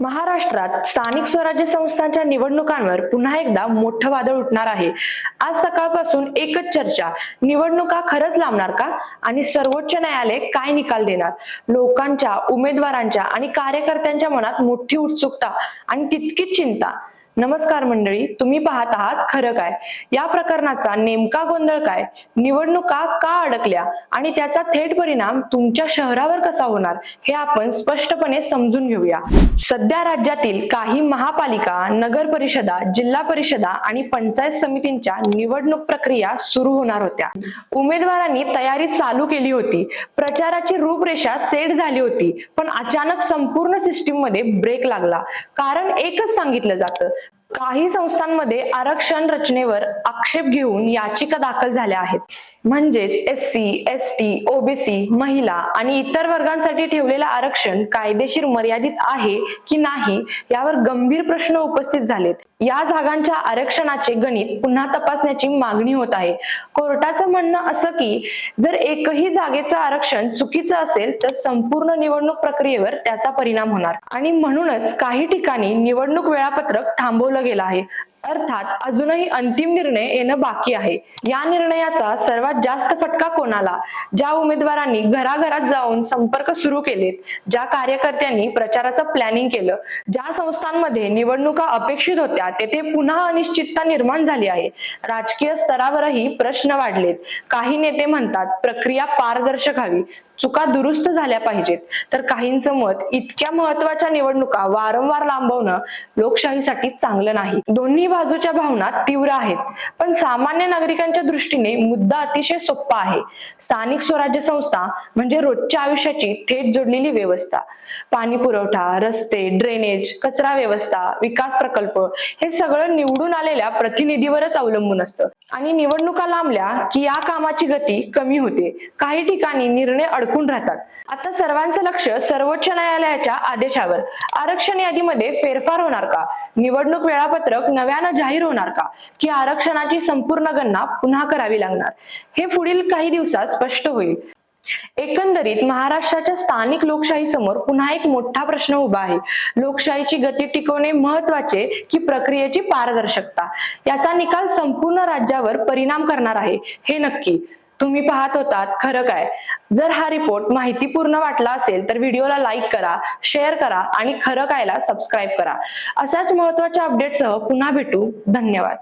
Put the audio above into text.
महाराष्ट्रात स्थानिक स्वराज्य संस्थांच्या निवडणुकांवर पुन्हा एकदा मोठं वादळ उठणार आहे. आज सकाळपासून एकच चर्चा. निवडणुका खरंच लांबणार का? आणि सर्वोच्च न्यायालय काय निकाल देणार? लोकांच्या उमेदवारांच्या आणि कार्यकर्त्यांच्या मनात मोठी उत्सुकता आणि तितकीच चिंता. नमस्कार मंडळी तुम्ही पाहत आहात खरं काय? या प्रकरणाचा नेमका गोंधळ काय? निवडणुका का अडकल्या? आणि त्याचा थेट परिणाम तुमच्या शहरावर कसा होणार? हे आपण स्पष्टपणे समजून घेऊया. सध्या राज्यातील काही महापालिका नगर परिषदा जिल्हा परिषदा आणि पंचायत समितींच्या निवडणूक प्रक्रिया सुरू होणार होत्या. उमेदवारांनी तयारी चालू केली होती. प्रचाराची रूपरेषा सेट झाली होती. पण अचानक संपूर्ण सिस्टीममध्ये ब्रेक लागला. कारण एकच सांगितलं जातं. काही संस्थांमध्ये आरक्षण रचनेवर आक्षेप घेऊन याचिका दाखल झाल्या आहेत. म्हणजेच S C S T OBC महिला आणि इतर वर्गांसाठी ठेवलेलं आरक्षण कायदेशीर मर्यादित आहे की नाही यावर गंभीर प्रश्न उपस्थित झालेत. या जागांच्या आरक्षणाचे गणित पुन्हा तपासण्याची मागणी होत आहे. कोर्टाचं म्हणणं असं की जर एकही जागेचं आरक्षण चुकीचं असेल तर संपूर्ण निवडणूक प्रक्रियेवर त्याचा परिणाम होणार. आणि म्हणूनच काही ठिकाणी निवडणूक वेळापत्रक थांबवलं गेला आहे. अर्थात अजूनही अंतिम निर्णय येणं बाकी आहे. या निर्णयाचा सर्वात जास्त फटका कोणाला? ज्या उमेदवारांनी घराघरात जाऊन संपर्क सुरू केलेत ज्या कार्यकर्त्यांनी प्रचाराचं प्लॅनिंग केलं ज्या संस्थांमध्ये निवडणुका अपेक्षित होत्या तेथे पुन्हा अनिश्चितता निर्माण झाली आहे. राजकीय स्तरावरही प्रश्न वाढलेत. काही नेते म्हणतात प्रक्रिया पारदर्शक हवी चुका दुरुस्त झाल्या पाहिजेत. तर काहींचं मत इतक्या महत्त्वाच्या निवडणुका वारंवार लांबवणं लोकशाहीसाठी चांगलं नाही. दोन्ही बाजूच्या भावना तीव्र आहेत. पण सामान्य नागरिकांच्या दृष्टीने मुद्दा अतिशय सोपा आहे. स्थानिक स्वराज्य संस्था म्हणजे रोजच्या आयुष्याची थेट जोडलेली व्यवस्था. पाणी पुरवठा रस्ते ड्रेनेज कचरा व्यवस्था विकास प्रकल्प हे सगळं निवडून आलेल्या प्रतिनिधीवरच अवलंबून असतं. आणि निवडणुका लांबल्या की या कामाची गती कमी होते. काही ठिकाणी निर्णय अडकून राहतात. आता सर्वांचं लक्ष सर्वोच्च न्यायालयाच्या आदेशावर. आरक्षण यादीमध्ये फेरफार होणार का? निवडणूक वेळापत्रक नव्यानं जाहीर होणार का? की आरक्षणाची संपूर्ण गणना पुन्हा करावी लागणार? हे पुढील काही दिवसात स्पष्ट होईल. एकंदरीत महाराष्ट्राच्या स्थानिक लोकशाही समोर पुन्हा एक मोठा प्रश्न उभा आहे. लोकशाहीची गती टिकवणे महत्त्वाचे की प्रक्रियेची पारदर्शकता? याचा निकाल संपूर्ण राज्यावर परिणाम करणार आहे हे नक्की. तुम्ही पाहत होतात खरं काय? जर हा रिपोर्ट माहितीपूर्ण वाटला असेल तर व्हिडिओला लाईक करा शेअर करा आणि खरं कायला सबस्क्राईब करा. अशाच महत्त्वाच्या अपडेटसह पुन्हा भेटू. धन्यवाद.